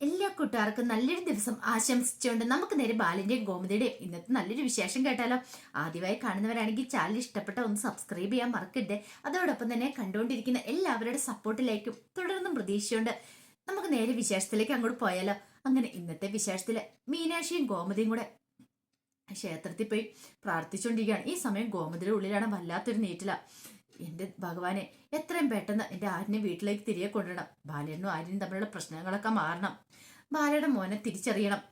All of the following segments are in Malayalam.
എല്ലാ കൂട്ടുകാർക്കും നല്ലൊരു ദിവസം ആശംസിച്ചുകൊണ്ട് നമുക്ക് നേരെ ബാലിന്റെയും ഗോമതിയുടെയും ഇന്നത്തെ നല്ലൊരു വിശേഷം കേട്ടാലോ. ആദ്യമായി കാണുന്നവരാണെങ്കിൽ ചാനൽ ഇഷ്ടപ്പെട്ട ഒന്ന് സബ്സ്ക്രൈബ് ചെയ്യാൻ മറക്കരുത്. അതോടൊപ്പം തന്നെ കണ്ടുകൊണ്ടിരിക്കുന്ന എല്ലാവരുടെ സപ്പോർട്ടിലേക്കും തുടർന്നും പ്രതീക്ഷയുണ്ട്. നമുക്ക് നേരെ വിശേഷത്തിലേക്ക് അങ്ങോട്ട് പോയാലോ. അങ്ങനെ ഇന്നത്തെ വിശേഷത്തിൽ മീനാക്ഷിയും ഗോമതിയും കൂടെ ക്ഷേത്രത്തിൽ പോയി പ്രാർത്ഥിച്ചുകൊണ്ടിരിക്കുകയാണ്. ഈ സമയം ഗോമതിയുടെ ഉള്ളിലാണ് വല്ലാത്തൊരു നീറ്റില. എന്റെ ഭഗവാനെ എത്രയും പെട്ടെന്ന് എന്റെ ആര്യനെ വീട്ടിലേക്ക് തിരികെ കൊണ്ടുവരണം. ബാലനും ആര്യനും തമ്മിലുള്ള പ്രശ്നങ്ങളൊക്കെ മാറണം. ബാലയുടെ മോനെ തിരിച്ചറിയണം.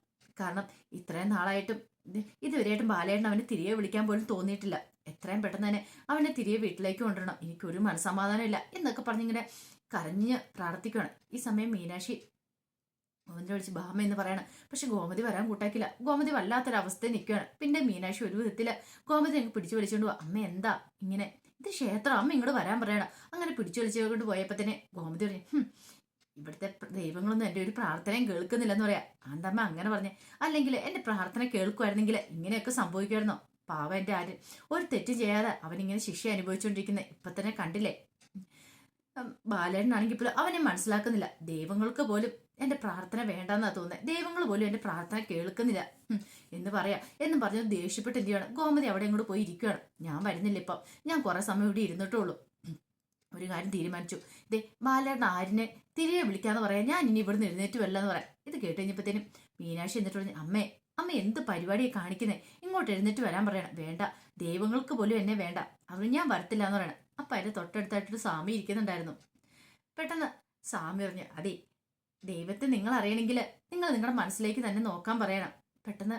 കാരണം ഇത്രയും നാളായിട്ടും ഇത് ഇതുവരെയായിട്ടും ബാലേട്ടൻ അവനെ തിരികെ വിളിക്കാൻ പോലും തോന്നിയിട്ടില്ല. എത്രയും പെട്ടെന്ന് തന്നെ അവനെ തിരികെ വീട്ടിലേക്ക് കൊണ്ടുവരണം. എനിക്കൊരു മനസ്സമാധാനമില്ല എന്നൊക്കെ പറഞ്ഞിങ്ങനെ കരഞ്ഞ് പ്രാർത്ഥിക്കുകയാണ് ഈ സമയം മീനാക്ഷി ഗോമതി വിളിച്ച് ബാമ എന്ന് പറയണം. പക്ഷെ ഗോമതി വരാൻ കൂട്ടാക്കില്ല. ഗോമതി വല്ലാത്തൊരവസ്ഥയിൽ നിൽക്കുകയാണ് പിന്നെ മീനാക്ഷി ഒരു വിധത്തിൽ ഗോമതി എനിക്ക് പിടിച്ചു വിളിച്ചുകൊണ്ട് പോവാ. അമ്മ എന്താ ഇങ്ങനെ ഇത് ക്ഷേത്രം അമ്മ ഇങ്ങോട്ട് വരാൻ പറയണം. അങ്ങനെ പിടിച്ചു വലിച്ചുകൊണ്ട് പോയപ്പോ തന്നെ ഗോമതി പറഞ്ഞു "ഹും, ഇവിടുത്തെ ദൈവങ്ങളൊന്നും എന്റെ ഒരു പ്രാർത്ഥനയും കേൾക്കുന്നില്ലെന്ന് പറയാ. ആന്തമ്മ അങ്ങനെ പറഞ്ഞേ. അല്ലെങ്കിൽ എന്റെ പ്രാർത്ഥന കേൾക്കുമായിരുന്നെങ്കിൽ ഇങ്ങനെയൊക്കെ സംഭവിക്കുമായിരുന്നോ? പാവ എന്റെ ആര് ഒരു തെറ്റ് ചെയ്യാതെ അവനിങ്ങനെ ശിക്ഷ അനുഭവിച്ചുകൊണ്ടിരിക്കുന്നത് ഇപ്പൊ തന്നെ കണ്ടില്ലേ ബാലേട്ടനാണെങ്കിൽ പോലും അവനെ മനസ്സിലാക്കുന്നില്ല. ദൈവങ്ങൾക്ക് പോലും എന്റെ പ്രാർത്ഥന വേണ്ടെന്നാ തോന്നുന്നത് ദൈവങ്ങൾ പോലും എന്റെ പ്രാർത്ഥന കേൾക്കുന്നില്ല. എന്ന് പറയാ. എന്നും പറഞ്ഞ് ദേഷ്യപ്പെട്ട് എന്ത് ചെയ്യണം? ഗോമതി അവിടെ ഇങ്ങോട്ട് പോയി ഇരിക്കുകയാണ് ഞാൻ വരുന്നില്ല ഇപ്പം. ഞാൻ കുറെ സമയം ഇവിടെ ഇരുന്നിട്ടുള്ളൂ ഒരു കാര്യം തീരുമാനിച്ചു. ദേ ബാലേട്ടൻ ആരിനെ തിരികെ വിളിക്കാന്ന് പറയാം. ഞാൻ ഇനി ഇവിടുന്ന് എഴുന്നേറ്റ് വല്ലെന്ന് പറയാം. ഇത് കേട്ട് കഴിഞ്ഞപ്പോഴത്തേനും മീനാക്ഷി എന്നിട്ട് പറഞ്ഞു അമ്മേ അമ്മ എന്ത് പരിപാടിയെ കാണിക്കുന്നേ? ഇങ്ങോട്ട് എഴുന്നേറ്റ് വരാൻ പറയണം. വേണ്ട. ദൈവങ്ങൾക്ക് പോലും എന്നെ വേണ്ട. അവരും ഞാൻ വരത്തില്ല എന്ന് പറയണം. അപ്പൊ അതിന്റെ തൊട്ടടുത്തായിട്ടൊരു സ്വാമി ഇരിക്കുന്നുണ്ടായിരുന്നു. പെട്ടെന്ന് സ്വാമി പറഞ്ഞു അതെ ദൈവത്തെ നിങ്ങൾ അറിയണമെങ്കിൽ നിങ്ങൾ നിങ്ങളുടെ മനസ്സിലേക്ക് തന്നെ നോക്കാൻ പറയണം. പെട്ടെന്ന്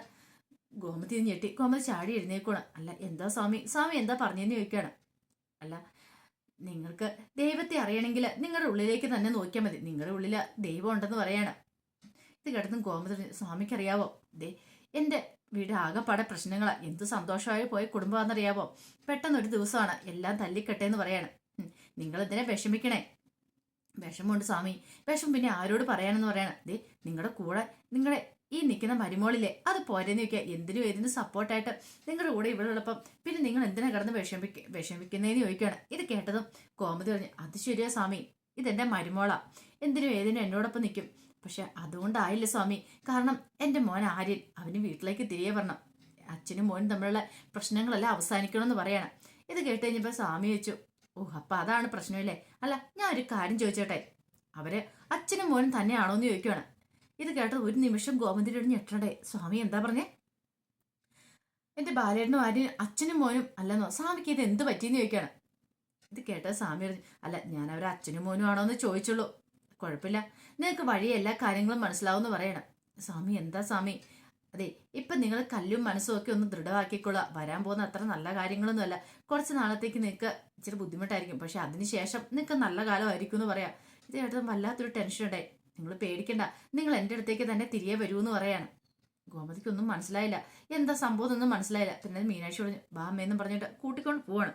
ഗോമതി ഞെട്ടി. ഗോമതി ചാടി എഴുന്നേക്കണം അല്ല എന്താ സ്വാമി? സ്വാമി എന്താ പറഞ്ഞെന്ന് ചോദിക്കുകയാണ്. അല്ല നിങ്ങൾക്ക് ദൈവത്തെ അറിയണമെങ്കിൽ നിങ്ങളുടെ ഉള്ളിലേക്ക് തന്നെ നോക്കിയാൽ മതി. നിങ്ങളുടെ ഉള്ളിൽ ദൈവം ഉണ്ടെന്ന് പറയാണ്. ഇത് കേട്ടതും ഗോമതി സ്വാമിക്ക് അറിയാവോ ദേ എന്റെ വീട് ആകെപ്പാടെ പ്രശ്നങ്ങളാണ് എന്ത് സന്തോഷമായി പോയ കുടുംബമാണെന്നറിയാവോ? പെട്ടെന്ന് ഒരു ദിവസമാണ് എല്ലാം തല്ലിക്കട്ടെ എന്ന് പറയാണ് എന്തിനാ വിഷമിക്കണേ? വിഷമമുണ്ട് സ്വാമി. വിഷമം പിന്നെ ആരോട് പറയാനെന്ന് പറയണം ദേ നിങ്ങളുടെ കൂടെ നിങ്ങളുടെ ഈ നിൽക്കുന്ന മരുമോളില്ലേ അത് പോരെന്ന് ചോദിക്കുക എന്തിനും ഏതിനും സപ്പോർട്ടായിട്ട് നിങ്ങളുടെ കൂടെ ഇവിടെ ഉള്ളപ്പം പിന്നെ നിങ്ങൾ എന്തിനാ കിടന്ന് വിഷമിക്ക വിഷമിക്കുന്നതെന്ന് ചോദിക്കുകയാണ് ഇത് കേട്ടതും കോമതി പറഞ്ഞു അത് ശരിയാ സ്വാമി ഇതെന്റെ മരുമോളാ. എന്തിനും ഏതിനും എന്നോടൊപ്പം നിൽക്കും പക്ഷെ അതുകൊണ്ടായില്ല സ്വാമി. കാരണം എന്റെ മോൻ ആര്യൻ അവന് വീട്ടിലേക്ക് തിരികെ വരണം. അച്ഛനും മോനും തമ്മിലുള്ള പ്രശ്നങ്ങളെല്ലാം അവസാനിക്കണമെന്ന് പറയണം. ഇത് കേട്ട് കഴിഞ്ഞപ്പോൾ സ്വാമി വെച്ചു ഓ അപ്പൊ അതാണ് പ്രശ്നമില്ലേ? അല്ല ഞാൻ ഒരു കാര്യം ചോദിച്ചോട്ടെ. അവർ അച്ഛനും മോനും തന്നെയാണോ എന്ന് ചോദിക്കുവാണ്. ഇത് കേട്ടത് ഒരു നിമിഷം ഗോമതിയുടെ ഞെട്ടണ്ടേ? സ്വാമി എന്താ പറഞ്ഞേ? എന്റെ ബാലേട്ടനും ആര്യനും അച്ഛനും മോനും അല്ലെന്നോ? സ്വാമിക്ക് ഇത് എന്ത് പറ്റിയെന്ന് ചോദിക്കുകയാണ് ഇത് കേട്ട സ്വാമി അല്ല ഞാൻ അവരെ അച്ഛനും മോനും ആണോ എന്ന് ചോദിച്ചുള്ളൂ. കുഴപ്പമില്ല. നിങ്ങൾക്ക് വഴി എല്ലാ കാര്യങ്ങളും മനസ്സിലാവും എന്ന് പറയണം. സ്വാമി എന്താ സ്വാമി? അതെ ഇപ്പൊ നിങ്ങൾ കല്ലും മനസ്സും ഒക്കെ ഒന്ന് ദൃഢമാക്കിക്കൊള്ളുക. വരാൻ പോകുന്ന അത്ര നല്ല കാര്യങ്ങളൊന്നുമല്ല കുറച്ച് നാളത്തേക്ക് നിങ്ങൾക്ക് ഇച്ചിരി ബുദ്ധിമുട്ടായിരിക്കും. പക്ഷെ അതിനുശേഷം നിങ്ങൾക്ക് നല്ല കാലമായിരിക്കും എന്ന് പറയാം. ഇത് കേട്ടത് വല്ലാത്തൊരു ടെൻഷൻ ഉണ്ടായി നിങ്ങൾ പേടിക്കണ്ട. നിങ്ങൾ എന്റെ അടുത്തേക്ക് തന്നെ തിരികെ വരൂ എന്ന് പറയാണ്. ഗോമതിക്കൊന്നും മനസ്സിലായില്ല. എന്താ സംഭവം എന്നൊന്നും മനസ്സിലായില്ല. പിന്നെ മീനാക്ഷി പറഞ്ഞു ബാമ്മയെന്നും പറഞ്ഞിട്ട് കൂട്ടിക്കൊണ്ട് പോവാണ്.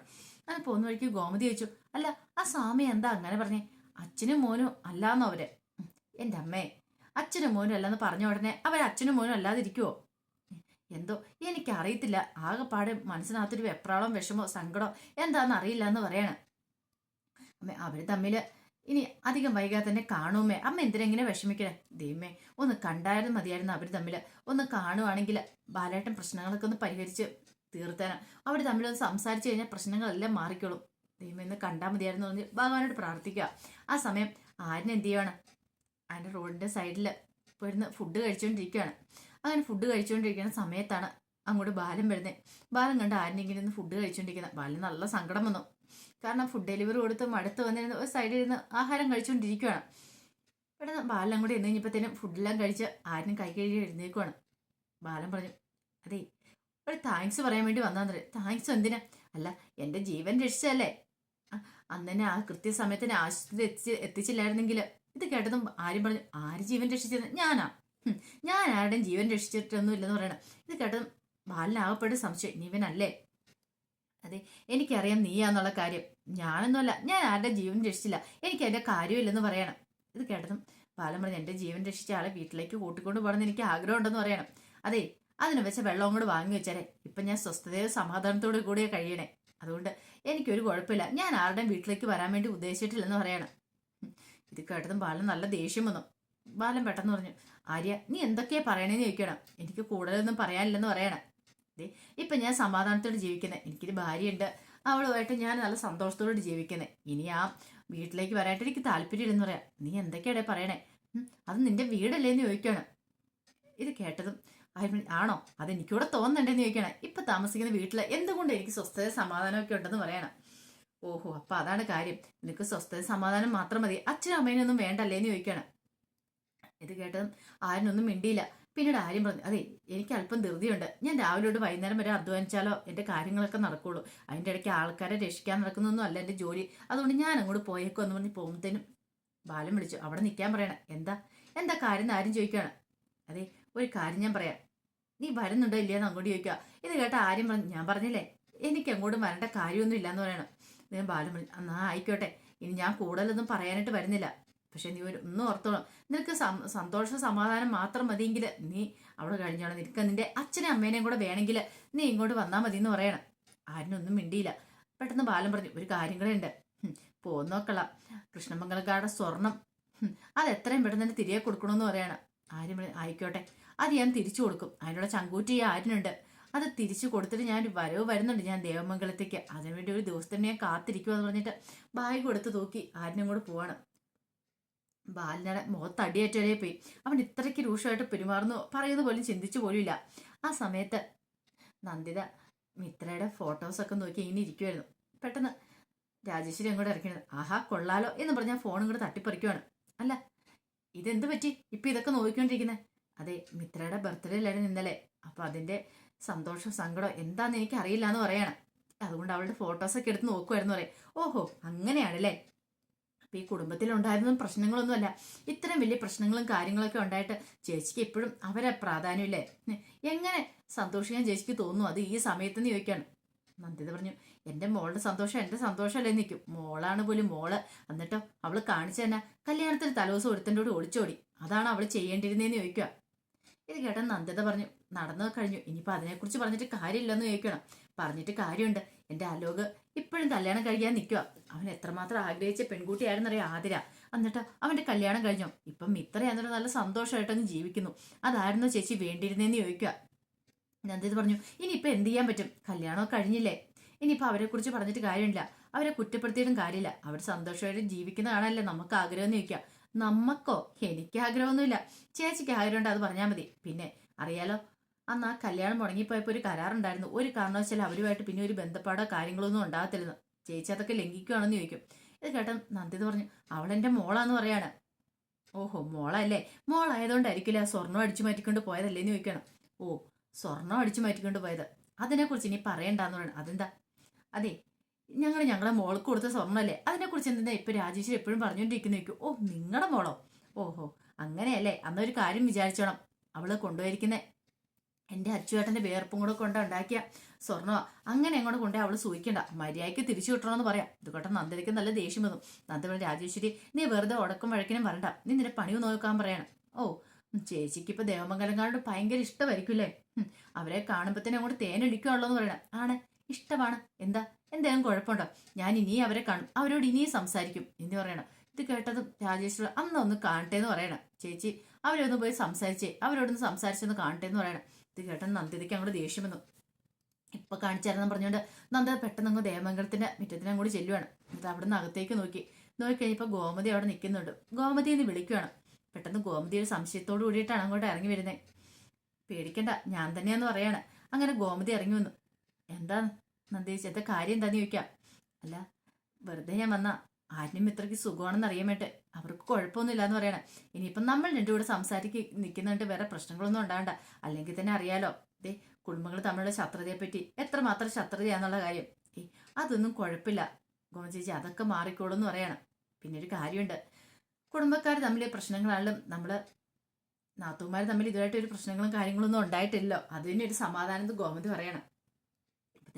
അങ്ങനെ പോകുന്ന വഴിക്ക് ഗോമതി ചോദിച്ചു അല്ല ആ സ്വാമി എന്താ അങ്ങനെ പറഞ്ഞേ? അച്ഛനും മോനും അല്ലാന്നോ അവർ. എന്റെ അമ്മേ. അച്ഛനും മോനും അല്ലെന്ന് പറഞ്ഞ ഉടനെ അവർ അച്ഛനും മോനും അല്ലാതിരിക്കുവോ? എന്തോ എനിക്ക് അറിയത്തില്ല ആകെപ്പാടെ മനസ്സിനകത്തൊരു വെപ്രാളം വിഷമോ സങ്കടമോ എന്താണെന്ന് അറിയില്ല എന്ന് പറയാണ്. അമ്മ അവർ തമ്മിൽ ഇനി അധികം വൈകാതെ തന്നെ കാണുമേ അമ്മ എന്തിനെങ്ങനെ വിഷമിക്കണേ? ദൈവമേ ഒന്ന് കണ്ടായിരുന്നു മതിയായിരുന്നു അവർ തമ്മിൽ ഒന്ന് കാണുവാണെങ്കിൽ ബാലേട്ടൻ പ്രശ്നങ്ങളൊക്കെ ഒന്ന് പരിഹരിച്ച് തീർത്തേനാ. അവർ തമ്മിലൊന്ന് സംസാരിച്ചു കഴിഞ്ഞാൽ പ്രശ്നങ്ങളെല്ലാം മാറിക്കോളും. ദൈവമേ ഒന്ന് കണ്ടാൽ മതിയായിരുന്നു പറഞ്ഞ് ഭഗവാനോട് പ്രാർത്ഥിക്കുക. ആ സമയം ആര്യൻ എന്ത് ചെയ്യുവാണ്? അതിന്റെ റോഡിന്റെ സൈഡിൽ പോയിരുന്ന് ഫുഡ് കഴിച്ചുകൊണ്ടിരിക്കുകയാണ് അങ്ങനെ ഫുഡ് കഴിച്ചുകൊണ്ടിരിക്കുന്ന സമയത്താണ് അങ്ങോട്ട് ബാലൻ വരുന്നത് ബാലൻ കണ്ട് ആരെങ്കിലും ഇന്ന് ഫുഡ് കഴിച്ചുകൊണ്ടിരിക്കുന്നത് ബാലൻ നല്ല സങ്കടം വന്നു. കാരണം ഫുഡ് ഡെലിവറി കൊടുത്ത് മടുത്ത് വന്നിരുന്ന് ഒരു സൈഡിൽ ഇരുന്ന് ആഹാരം കഴിച്ചുകൊണ്ടിരിക്കുകയാണ് പെട്ടെന്ന് ബാലൻ കൂടെ എന്ന് കഴിഞ്ഞപ്പോഴത്തേനും ഫുഡെല്ലാം കഴിച്ച് ആരും കൈ കഴുകി എഴുന്നേക്കുവാണ് ബാലൻ പറഞ്ഞു അതെ ഒരു താങ്ക്സ് പറയാൻ വേണ്ടി വന്നാന്നേ താങ്ക്സ് എന്തിനാ? അല്ല എന്റെ ജീവൻ രക്ഷിച്ചല്ലേ അന്നെ ആ കൃത്യസമയത്തിന് ആശുപത്രി എത്തിച്ച് എത്തിച്ചില്ലായിരുന്നെങ്കിൽ ഇത് കേട്ടതും ആരും പറഞ്ഞു ആര് ജീവൻ രക്ഷിച്ചത് ഞാനാ. ഞാൻ ആരുടെയും ജീവൻ രക്ഷിച്ചിട്ടൊന്നും ഇല്ലെന്ന് പറയണം. ഇത് കേട്ടതും ബാലനാകപ്പെട്ട് സംശയം നീവനല്ലേ? അതെ എനിക്കറിയാം നീയാന്നുള്ള കാര്യം. ഞാനൊന്നുമല്ല ഞാൻ ആരുടെ ജീവൻ രക്ഷിച്ചില്ല. എനിക്ക് അതിന്റെ കാര്യമില്ലെന്ന് പറയണം. ഇത് കേട്ടതും ബാലൻ പറഞ്ഞു എന്റെ ജീവൻ രക്ഷിച്ച ആളെ വീട്ടിലേക്ക് കൂട്ടിക്കൊണ്ട് പോകണമെന്ന് എനിക്ക് ആഗ്രഹമുണ്ടെന്ന് പറയണം. അതെ അതിന് വെച്ച വെള്ളം കൂടെ വാങ്ങി വെച്ചാലേ ഇപ്പൊ ഞാൻ സ്വസ്ഥതയോ സമാധാനത്തോടു കൂടിയേ കഴിയണേ. അതുകൊണ്ട് എനിക്കൊരു കുഴപ്പമില്ല. ഞാൻ ആരുടെയും വീട്ടിലേക്ക് വരാൻ വേണ്ടി ഉദ്ദേശിച്ചിട്ടില്ലെന്ന് പറയണം. ഇത് കേട്ടതും ബാലൻ നല്ല ദേഷ്യം വന്നു. ബാലൻ പെട്ടെന്ന് പറഞ്ഞു ആര്യ നീ എന്തൊക്കെയാ പറയണേന്ന് ചോദിക്കണം. എനിക്ക് കൂടുതലൊന്നും പറയാനില്ലെന്ന് പറയണം. ദേ ഇപ്പം ഞാൻ സമാധാനത്തോടെ ജീവിക്കുന്നത് എനിക്കൊരു ഭാര്യയുണ്ട്. അവളുമായിട്ട് ഞാൻ നല്ല സന്തോഷത്തോടെ ജീവിക്കുന്നത് ഇനി ആ വീട്ടിലേക്ക് വരാനായിട്ട് എനിക്ക് താല്പര്യമില്ലെന്ന് പറയാം. നീ എന്തൊക്കെയാടേ പറയണേ? അത് നിന്റെ വീടല്ലേ എന്ന് ചോദിക്കണം. ഇത് കേട്ടതും ആണോ? അതെനിക്കൂടെ തോന്നുന്നുണ്ടെന്ന് ചോദിക്കണം. ഇപ്പൊ താമസിക്കുന്ന വീട്ടിൽ എന്തുകൊണ്ട് എനിക്ക് സ്വസ്ഥത സമാധാനമൊക്കെ ഉണ്ടെന്ന് പറയണം. ഓഹോ അപ്പൊ അതാണ് കാര്യം. നിനക്ക് സ്വസ്ഥത സമാധാനം മാത്രം മതി. അച്ഛനും അമ്മേനൊന്നും വേണ്ടല്ലേ എന്ന് ചോദിക്കണം ഇത് കേട്ടതും ആരനൊന്നും മിണ്ടിയില്ല. പിന്നീട് ആര്യം പറഞ്ഞു അതെ എനിക്ക് അല്പം ധൃതിയുണ്ട്. ഞാൻ രാവിലെ തൊട്ട് വൈകുന്നേരം വരെ അധ്വാനിച്ചാലോ? എന്റെ കാര്യങ്ങളൊക്കെ നടക്കുള്ളൂ. അതിന്റെ ഇടയ്ക്ക് ആൾക്കാരെ രക്ഷിക്കാൻ നടക്കുന്നൊന്നും അല്ല എന്റെ ജോലി. അതുകൊണ്ട് ഞാൻ അങ്ങോട്ട് പോയേക്കോ എന്ന് പറഞ്ഞ് പോകുമ്പോഴത്തേനും ബാലൻ വിളിച്ചു അവിടെ നിൽക്കാൻ പറയണം. എന്താ? എന്താ കാര്യം ആരും ചോദിക്കുകയാണ്. അതെ ഒരു കാര്യം ഞാൻ പറയാം. നീ വരുന്നുണ്ടോ ഇല്ലയെന്ന് അങ്ങോട്ട് ചോദിക്കുക. ഇത് കേട്ട ആര്യം പറഞ്ഞു ഞാൻ പറഞ്ഞില്ലേ? എനിക്ക് അങ്ങോട്ട് വരേണ്ട കാര്യമൊന്നും ഇല്ലാന്ന് പറയണം. ഇതിന് ബാലു പറഞ്ഞു എന്നാ ആയിക്കോട്ടെ. ഇനി ഞാൻ കൂടുതലൊന്നും പറയാനായിട്ട് വരുന്നില്ല. പക്ഷെ നീ ഒരു ഒന്നും ഓർത്തോളം. നിനക്ക് സന്തോഷം സമാധാനം മാത്രം മതിയെങ്കിൽ നീ അവിടെ കഴിഞ്ഞോളാം. നിനക്ക് നിന്റെ അച്ഛനും അമ്മേനെയും കൂടെ വേണമെങ്കിൽ നീ ഇങ്ങോട്ട് വന്നാൽ മതി എന്ന് പറയണം ആരിനൊന്നും മിണ്ടിയില്ല. പെട്ടെന്ന് ബാലൻ പറഞ്ഞു ഒരു കാര്യം കൂടെ ഉണ്ട്. പോന്നോക്കളാം കൃഷ്ണമംഗലക്കാരുടെ സ്വർണം. അത് എത്രയും പെട്ടെന്ന് തന്നെ തിരികെ കൊടുക്കണമെന്ന് പറയണം. ആര്യം ആയിക്കോട്ടെ. അത് ഞാൻ തിരിച്ചു കൊടുക്കും. അതിനുള്ള ചങ്കൂറ്റി ആരിനുണ്ട്. അത് തിരിച്ചു കൊടുത്തിട്ട് ഞാൻ വരവ് വരുന്നുണ്ട്. ഞാൻ ദേവമംഗലത്തേക്ക്. അതിനുവേണ്ടി ഒരു ദിവസത്തിന് ഞാൻ കാത്തിരിക്കുമെന്ന് പറഞ്ഞിട്ട് ബാഗ് കൊടുത്ത് തൂക്കി ആരിനും കൂടെ പോവാണ്. ബാലിനെ മുഖത്ത് അടിയേറ്റ് വരെ പോയി. അവൻ ഇത്രയ്ക്ക് രൂക്ഷമായിട്ട് പെരുമാറുന്നു. പറയുന്നത് പോലും ചിന്തിച്ചു പോലുമില്ല. ആ സമയത്ത് നന്ദിത മിത്രയുടെ ഫോട്ടോസൊക്കെ നോക്കി ഇങ്ങനെ ഇരിക്കുമായിരുന്നു പെട്ടെന്ന് രാജേശ്വരി അങ്ങോട്ട് ഇറക്കിയത്. ആഹാ കൊള്ളാലോ എന്ന് പറഞ്ഞാൽ ഫോണും കൂടെ തട്ടിപ്പറിക്കുവാണ്. അല്ല ഇതെന്ത് പറ്റി? ഇപ്പൊ ഇതൊക്കെ നോക്കിക്കൊണ്ടിരിക്കുന്നത് അതെ മിത്രയുടെ ബർത്ത്ഡേ അല്ലായിരുന്നു ഇന്നലെ. അപ്പൊ അതിന്റെ സന്തോഷം സങ്കടം എന്താന്ന് എനിക്ക് അറിയില്ല എന്ന് പറയണം. അതുകൊണ്ട് അവളുടെ ഫോട്ടോസൊക്കെ എടുത്ത് നോക്കുമായിരുന്നു പറയും ഓഹോ അങ്ങനെയാണല്ലേ? അപ്പൊ ഈ കുടുംബത്തിലുണ്ടായിരുന്ന പ്രശ്നങ്ങളൊന്നുമല്ല. ഇത്തരം വലിയ പ്രശ്നങ്ങളും കാര്യങ്ങളൊക്കെ ഉണ്ടായിട്ട് ചേച്ചിക്ക് എപ്പോഴും അവരെ പ്രാധാന്യമില്ലേ? എങ്ങനെ സന്തോഷിക്കാൻ ചേച്ചിക്ക് തോന്നുന്നു? അത് ഈ സമയത്ത് നിന്ന് ചോദിക്കാണ് നന്ദിത പറഞ്ഞു എന്റെ മോളുടെ സന്തോഷം എന്റെ സന്തോഷമല്ലേ നിൽക്കും മോളാണ് പോലും മോൾ. എന്നിട്ടോ അവൾ കാണിച്ചു തന്നെ കല്യാണത്തിന് തലേദിവസം ഒരുത്തന്റെ കൂടെ ഒളിച്ചോടി. അതാണ് അവൾ ചെയ്യേണ്ടിരുന്നതെന്ന് ചോദിക്കുക. ഇത് കേട്ട നന്ദിത പറഞ്ഞു നടന്നു കഴിഞ്ഞു. ഇനിയിപ്പോൾ അതിനെക്കുറിച്ച് പറഞ്ഞിട്ട് കാര്യമില്ലെന്ന് ചോദിക്കണം. പറഞ്ഞിട്ട് കാര്യമുണ്ട്. എന്റെ അലോക് ഇപ്പോഴും കല്യാണം കഴിക്കാൻ നിൽക്കുക അവൻ എത്രമാത്രം ആഗ്രഹിച്ച പെൺകുട്ടിയായിരുന്നറിയാം ആതിര? എന്നിട്ട് അവന്റെ കല്യാണം കഴിഞ്ഞു. ഇപ്പം മിത്രയാന്നൊരു നല്ല സന്തോഷമായിട്ടങ്ങ് ജീവിക്കുന്നു. അതായിരുന്നു ചേച്ചി വേണ്ടിയിരുന്നേന്ന് ചോദിക്കുക നന്ദിത് പറഞ്ഞു. ഇനിയിപ്പോൾ എന്ത് ചെയ്യാൻ പറ്റും? കല്യാണം കഴിഞ്ഞില്ലേ? ഇനിയിപ്പോൾ അവരെ കുറിച്ച് പറഞ്ഞിട്ട് കാര്യമില്ല. അവരെ കുറ്റപ്പെടുത്തിയിട്ടും കാര്യമില്ല. അവർ സന്തോഷമായിട്ട് ജീവിക്കുന്നതാണല്ലേ നമുക്ക് ആഗ്രഹം എന്ന് ചോദിക്കുക നമുക്കോ എനിക്ക് ആഗ്രഹമൊന്നുമില്ല ചേച്ചിക്ക് ആഗ്രഹമുണ്ട് അത് പറഞ്ഞാൽ മതി. പിന്നെ അറിയാലോ അന്ന് ആ കല്യാണം മുടങ്ങിപ്പോയപ്പോൾ ഒരു കരാറുണ്ടായിരുന്നു. ഒരു കാരണവശാലും അവരുമായിട്ട് പിന്നെ ഒരു ബന്ധപ്പാടോ കാര്യങ്ങളൊന്നും ഉണ്ടാകത്തില്ലെന്ന് ചേച്ചി അതൊക്കെ ലംഘിക്കുകയാണെന്ന് ചോദിക്കും. ഇത് കേട്ട നന്ദിത പറഞ്ഞു അവളെന്റെ മോളാന്ന് പറയാണ്. ഓഹോ മോളല്ലേ? മോളായതുകൊണ്ടായിരിക്കില്ല സ്വർണം അടിച്ചു മാറ്റിക്കൊണ്ട് പോയതല്ലേ? എന്ന് ചോദിക്കണം ഓ സ്വർണം അടിച്ചു മാറ്റിക്കൊണ്ട് പോയത്. അതിനെക്കുറിച്ച് ഇനി പറയണ്ടെന്ന് പറയണം. അതെന്താ? അതെ ഞങ്ങൾ ഞങ്ങളെ മോൾക്ക് കൊടുത്ത സ്വർണമല്ലേ അതിനെക്കുറിച്ച് എന്തെന്നാ ഇപ്പൊ രാജേശ്വരി എപ്പോഴും പറഞ്ഞുകൊണ്ടിരിക്കുന്നു? ചോദിക്കും. ഓ നിങ്ങളുടെ മോളോ? ഓഹോ അങ്ങനെയല്ലേ. അന്നൊരു കാര്യം വിചാരിച്ചോണം. അവൾ കൊണ്ടുപോയിരിക്കുന്ന. എന്റെ അച്ചുവേട്ടന്റെ വേർപ്പും കൂടെ കൊണ്ട് ഉണ്ടാക്കിയ സ്വർണമാ അങ്ങനെ അങ്ങോട്ട് കൊണ്ടേ അവൾ സൂക്ഷിക്കണ്ട. മര്യാദയ്ക്ക് തിരിച്ചു കിട്ടണമെന്ന് പറയാം. ഇത് കേട്ടോ നന്ദിക്ക് നല്ല ദേഷ്യം വന്നു. നന്ദി രാജേശ്വരി നീ വെറുതെ ഉടക്കും വഴക്കിനും വരണ്ട. നീ നിന്റെ പണി നോക്കാൻ പറയണം. ഓ ചേച്ചിക്ക് ഇപ്പൊ ദേവമംഗലങ്കാരോട് ഭയങ്കര ഇഷ്ടമായിരിക്കുമല്ലേ? ഉം, അവരെ കാണുമ്പത്തേനും അങ്ങോട്ട് തേനടിക്കുകയുള്ളൂ എന്ന് പറയണം. ആണ് ഇഷ്ടമാണ്. എന്താ? എന്തെങ്കിലും കുഴപ്പമുണ്ടോ? ഞാൻ ഇനിയും അവരെ കാണും. അവരോട് ഇനിയും സംസാരിക്കും. എന്ന് പറയണം. ഇത് കേട്ടത് രാജേശ്വര അന്ന് ഒന്ന് കാണട്ടെ എന്ന് പറയണം. ചേച്ചി അവരൊന്ന് പോയി സംസാരിച്ചേ. അവരോടൊന്ന് സംസാരിച്ചൊന്ന് കാണട്ടെ എന്ന് പറയണം. ഇത് കേട്ട നന്ദിതയ്ക്ക് അങ്ങോട്ട് ദേഷ്യം വന്നു. ഇപ്പൊ കാണിച്ചായിരുന്നു പറഞ്ഞുകൊണ്ട് നന്ദ പെട്ടെന്ന് അങ്ങ് ദേവമംഗലത്തിന്റെ മുറ്റത്തിന് അങ്ങോട്ട് ചെല്ലുവാണ്. എന്നിട്ട് അവിടെ നിന്ന് അകത്തേക്ക് നോക്കി. നോക്കി കഴിഞ്ഞപ്പോൾ ഗോമതി അവിടെ നിൽക്കുന്നുണ്ട് ഗോമതി എന്ന് വിളിക്കുവാണ്. പെട്ടെന്ന് ഗോമതി ഒരു സംശയത്തോട് കൂടിയിട്ടാണ് അങ്ങോട്ട് ഇറങ്ങി വരുന്നത് പേടിക്കണ്ട ഞാൻ തന്നെയാന്ന് പറയാണ്. അങ്ങനെ ഗോമതി ഇറങ്ങി വന്നു. എന്താ നന്ദേച്ചി എന്താ കാര്യം എന്താന്ന് ചോദിക്കാം. അല്ല വെറുതെ ഞാൻ വന്ന. ആരും ഇത്രയ്ക്ക് സുഖമാണെന്ന് അറിയാൻ വേണ്ടേ അവർക്ക് കുഴപ്പമൊന്നുമില്ല എന്ന് പറയണം. ഇനിയിപ്പം നമ്മൾ രണ്ടും കൂടെ സംസാരിക്ക് നിൽക്കുന്നുണ്ട് വേറെ പ്രശ്നങ്ങളൊന്നും ഉണ്ടാവണ്ട. അല്ലെങ്കിൽ തന്നെ അറിയാലോ ദേ കുടുംബങ്ങൾ തമ്മിലുള്ള ശത്രുതയെ പറ്റി എത്രമാത്രം ശത്രുതയാന്നുള്ള കാര്യം. ഏ അതൊന്നും കുഴപ്പമില്ല. ഗോവൻ ചേച്ചി അതൊക്കെ മാറിക്കോളും എന്ന് പറയണം. പിന്നെ ഒരു കാര്യമുണ്ട്. കുടുംബക്കാർ തമ്മിൽ പ്രശ്നങ്ങളാണെങ്കിലും നമ്മൾ നാത്തൂമാർ തമ്മിൽ ഇതുമായിട്ട് ഒരു പ്രശ്നങ്ങളും കാര്യങ്ങളൊന്നും ഉണ്ടായിട്ടില്ലല്ലോ. അത് തന്നെ ഒരു സമാധാനം ഗോമതി പറയണം.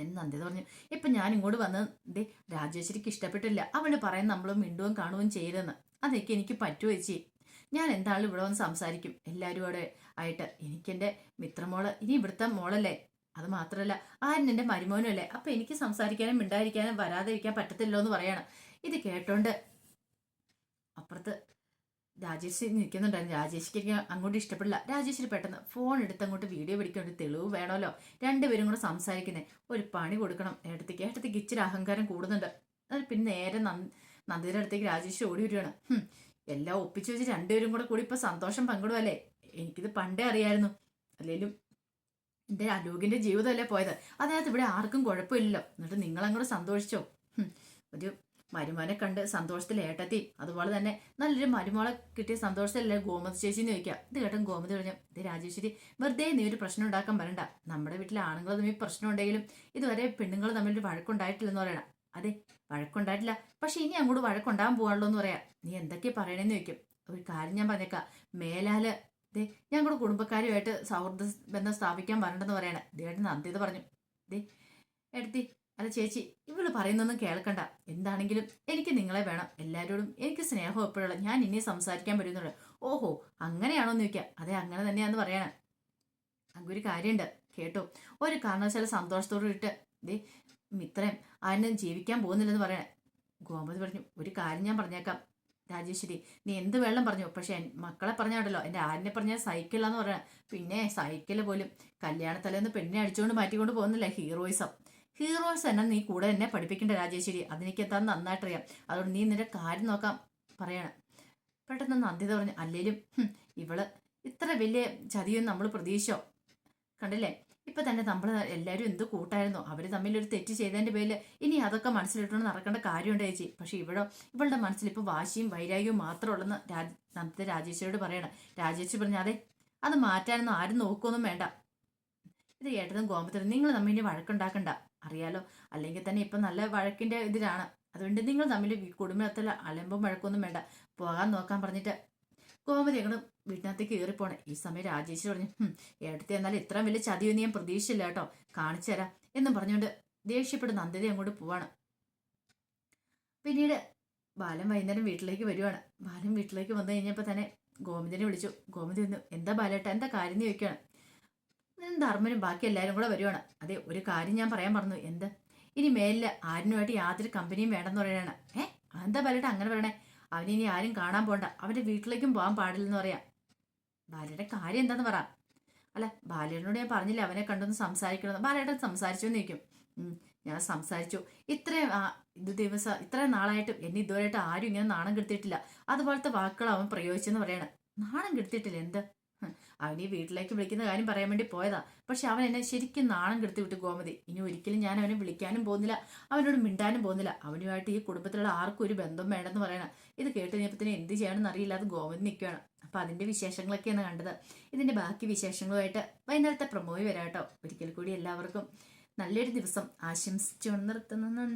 തന്നെ നന്ദിത പറഞ്ഞു. ഇപ്പം ഞാൻ ഇങ്ങോട്ട് വന്ന് ദേ രാജേശ്വരിക്ക് ഇഷ്ടപ്പെട്ടില്ല. അവന് പറയാൻ നമ്മളും മിണ്ടുവും കാണുകയും ചെയ്തെന്ന് അതൊക്കെ എനിക്ക് പറ്റുമോ ചേച്ചി. ഞാൻ എന്തായാലും ഇവിടെ വന്ന് സംസാരിക്കും. എല്ലാവരും അവിടെ ആയിട്ട്. എനിക്കെന്റെ മിത്രമോൾ ഇനി ഇവിടുത്തെ മോളല്ലേ? അത് മാത്രമല്ല ആരും എന്റെ മരുമോനും അല്ലേ? അപ്പം എനിക്ക് സംസാരിക്കാനും മിണ്ടായിരിക്കാനും വരാതിരിക്കാൻ പറ്റത്തില്ലോ എന്ന് പറയണം. ഇത് കേട്ടോണ്ട് അപ്പുറത്ത് രാജേഷ് നിൽക്കുന്നുണ്ടായിരുന്നു രാജേഷിക്ക് അങ്ങോട്ട് ഇഷ്ടപ്പെടില്ല. രാജേഷിന് പെട്ടെന്ന് ഫോൺ എടുത്ത് അങ്ങോട്ട് വീഡിയോ പിടിക്കാൻ ഒരു തെളിവ് വേണമല്ലോ? രണ്ടുപേരും കൂടെ സംസാരിക്കുന്നത് ഒരു പണി കൊടുക്കണം. ഏട്ടത്തേക്ക്. ഏട്ടത്തേക്ക് ഇച്ചിരി അഹങ്കാരം കൂടുന്നുണ്ട്. പിന്നെ നേരെ നന്ദിയുടെ അടുത്തേക്ക് രാജേഷ് ഓടി വരികയാണ്. എല്ലാം ഒപ്പിച്ചു വെച്ച് രണ്ടുപേരും കൂടെ കൂടി ഇപ്പൊ സന്തോഷം പങ്കിടുമല്ലേ എനിക്കിത് പണ്ടേ അറിയായിരുന്നു. അല്ലെങ്കിലും എന്റെ അലോകിന്റെ ജീവിതമല്ലേ പോയത്? അതിനകത്ത് ഇവിടെ ആർക്കും കുഴപ്പമില്ലല്ലോ. എന്നിട്ട് നിങ്ങളങ്ങോട്ട് സന്തോഷിച്ചോ? ഒരു മരുമോനെ കണ്ട് സന്തോഷത്തിൽ ഏട്ടത്തി. അതുപോലെ തന്നെ നല്ലൊരു മരുമോളെ കിട്ടിയ സന്തോഷത്തിലല്ലേ ഗോമതി ചേച്ചിന്ന് ചോദിക്കാം. ഇത് കേട്ടും ഗോമതി പറഞ്ഞു ഇത് രാജേശ്വരി വെറുതെ നീ ഒരു പ്രശ്നം ഉണ്ടാക്കാൻ വരണ്ട നമ്മുടെ വീട്ടിലെ ആണുങ്ങൾ തമ്മിൽ പ്രശ്നം ഉണ്ടെങ്കിലും ഇതുവരെ പെണ്ണുങ്ങൾ തമ്മിൽ വഴക്കുണ്ടായിട്ടില്ലെന്ന് പറയണം. അതെ വഴക്കുണ്ടായിട്ടില്ല. പക്ഷെ ഇനി അങ്ങോട്ട് വഴക്കുണ്ടാകാൻ പോകാനുള്ളൂ എന്ന് പറയാം. നീ എന്തൊക്കെ പറയണേന്ന് ചോദിക്കും. ഒരു കാര്യം ഞാൻ പറഞ്ഞേക്കാം. മേലാൽ ദേ ഞാൻ കൂടെ കുടുംബക്കാരുമായിട്ട് സൗഹൃദ ബന്ധം സ്ഥാപിക്കാൻ വരണ്ടെന്ന് പറയണേ. ദേട്ടി നന്ദിത് പറഞ്ഞു. ദേ എടുത്തി അല്ല ചേച്ചി ഇവൾ പറയുന്നൊന്നും കേൾക്കണ്ട. എന്താണെങ്കിലും എനിക്ക് നിങ്ങളെ വേണം. എല്ലാവരോടും എനിക്ക് സ്നേഹം എപ്പോഴുള്ള ഞാൻ ഇനി സംസാരിക്കാൻ പറ്റുന്നുള്ളൂ ഓഹോ അങ്ങനെയാണോ എന്ന് ചോദിക്കാം. അതെ അങ്ങനെ തന്നെയാന്ന് പറയണേ. അങ്ങൊരു കാര്യമുണ്ട് കേട്ടോ ഒരു കാരണവശാല സന്തോഷത്തോട് ഇട്ട് ദേ മിത്രയും ആരും ജീവിക്കാൻ പോകുന്നില്ലെന്ന് പറയണേ. ഗോമതി പറഞ്ഞു ഒരു കാര്യം ഞാൻ പറഞ്ഞേക്കാം. രാജേശ്വരി നീ എന്ത് വെള്ളം പറഞ്ഞു? പക്ഷെ മക്കളെ പറഞ്ഞാടല്ലോ എന്റെ ആരിനെ പറഞ്ഞാൽ സൈക്കിളാന്ന് പറയണേ. പിന്നെ സൈക്കിൾ പോലും. കല്യാണത്തലേന്ന് പെണ്ണിനെ അടിച്ചുകൊണ്ട് മാറ്റിക്കൊണ്ട് പോകുന്നില്ല? ഹീറോയിസം. ഹീറോയിസ് തന്നെ നീ കൂടെ എന്നെ പഠിപ്പിക്കേണ്ട രാജേശ്വരി അതെനിക്ക് എത്താൻ നന്നായിട്ടറിയാം. അതുകൊണ്ട് നീ നിന്റെ കാര്യം നോക്കാൻ പറയണം. പെട്ടെന്ന് നന്ദിത പറഞ്ഞു അല്ലേലും ഇവൾ ഇത്ര വലിയ ചതിയൊന്നും നമ്മൾ പ്രതീക്ഷിച്ചോ? കണ്ടില്ലേ? ഇപ്പൊ തന്നെ നമ്മൾ എല്ലാവരും എന്ത് കൂട്ടായിരുന്നു. അവർ തമ്മിൽ ഒരു തെറ്റ് ചെയ്തതിന്റെ പേരിൽ ഇനി അതൊക്കെ മനസ്സിലിട്ടുകൊണ്ട് നടക്കേണ്ട കാര്യമുണ്ട് ചേച്ചി. പക്ഷെ ഇവിടെ ഇവളുടെ മനസ്സിൽ ഇപ്പൊ വാശിയും വൈരാഗ്യവും മാത്രമേ ഉള്ളെന്ന് രാജ നന്ദിത രാജേശ്വരോട് പറയണം. രാജേശ്വരി പറഞ്ഞു അതെ അത് മാറ്റാനൊന്നും ആരും നോക്കുമൊന്നും വേണ്ട. ഇത് ഏട്ടനും ഗോമത്തിനും നിങ്ങൾ തമ്മിൽ ഇനി വഴക്കുണ്ടാക്കണ്ട. അറിയാലോ. അല്ലെങ്കിൽ തന്നെ ഇപ്പം നല്ല വഴക്കിന്റെ ഇതിലാണ്. അതുകൊണ്ട് നിങ്ങൾ തമ്മിൽ കുടുംബത്തിൽ അലമ്പും വഴക്കൊന്നും വേണ്ട. പോകാൻ നോക്കാൻ പറഞ്ഞിട്ട് ഗോമതി ഞങ്ങൾ വീട്ടിനകത്തേക്ക് കയറിപ്പോണേ ഈ സമയം രാജേഷ് പറഞ്ഞു "ഹും, ഏട്ടത്തി എന്നാൽ ഇത്രയും വലിയ ചതിയൊന്നും ഞാൻ പ്രതീക്ഷിച്ചില്ല കേട്ടോ. കാണിച്ചു തരാം. എന്നും പറഞ്ഞുകൊണ്ട് ദേഷ്യപ്പെട്ട് നന്ദിത അങ്ങോട്ട് പോവാണ്. പിന്നീട് ബാലൻ വൈകുന്നേരം വീട്ടിലേക്ക് വരുവാണ്. ബാലൻ വീട്ടിലേക്ക് വന്നു കഴിഞ്ഞപ്പോൾ തന്നെ ഗോമതിനെ വിളിച്ചു. ഗോമതി വന്നു എന്താ ബാലേട്ട എന്താ കാര്യം ചോദിക്കുകയാണ്. "ഉം, ധർമ്മനും ബാക്കി എല്ലാവരും കൂടെ വരുവാണ്? അതെ ഒരു കാര്യം ഞാൻ പറയാൻ പറഞ്ഞു എന്ത്? ഇനി മേലിൽ ആരിനുമായിട്ട് യാതൊരു കമ്പനിയും വേണ്ടെന്ന് പറയണ ഏ? എന്താ ബാലയുടെ അങ്ങനെ പറയണേ? അവനിനി ആരും കാണാൻ പോണ്ട. അവന്റെ വീട്ടിലേക്കും പോകാൻ പാടില്ലെന്ന് പറയാം. ബാലയുടെ കാര്യം എന്താന്ന് പറ. അല്ല ബാലയോട് ഞാൻ പറഞ്ഞില്ല അവനെ കണ്ടൊന്ന് സംസാരിക്കണമെന്ന്? ബാലയുടെ സംസാരിച്ചു എന്ന് ചോദിക്കും. ഞാൻ സംസാരിച്ചു. ഇത്രയും ഇത് ദിവസം ഇത്രയും നാളായിട്ടും എന്നെ ഇതുവരെയായിട്ട് ആരും ഇങ്ങനെ നാണം കെടുത്തിട്ടില്ല അതുപോലത്തെ വാക്കുകൾ അവൻ പ്രയോഗിച്ചെന്ന് പറയണം. നാണം കെടുത്തിട്ടില്ല എന്ത്? അവൻ ഈ വീട്ടിലേക്ക് വിളിക്കുന്ന കാര്യം പറയാൻ വേണ്ടി പോയതാ. പക്ഷെ അവൻ എന്നെ ശരിക്കും നാണം കെടുത്തി വിട്ടു ഗോമതി. ഇനി ഒരിക്കലും ഞാൻ അവനെ വിളിക്കാനും പോകുന്നില്ല. അവനോട് മിണ്ടാനും പോകുന്നില്ല. അവനുമായിട്ട് ഈ കുടുംബത്തിലുള്ള ആർക്കും ഒരു ബന്ധം വേണമെന്ന് പറയണം. ഇത് കേട്ട് കഴിഞ്ഞപ്പോൾ എന്ത് ചെയ്യണമെന്ന് അറിയില്ലാതെ ഗോമതി നിൽക്കുകയാണ്. അപ്പൊ അതിന്റെ വിശേഷങ്ങളൊക്കെയാണ് കണ്ടത്. ഇതിന്റെ ബാക്കി വിശേഷങ്ങളുമായിട്ട് വൈകുന്നേരത്തെ പ്രമോയി വരാട്ടോ ഒരിക്കൽ കൂടി എല്ലാവർക്കും നല്ലൊരു ദിവസം. ആശംസിച്ചു നിർത്തുന്നു. നന്ദി.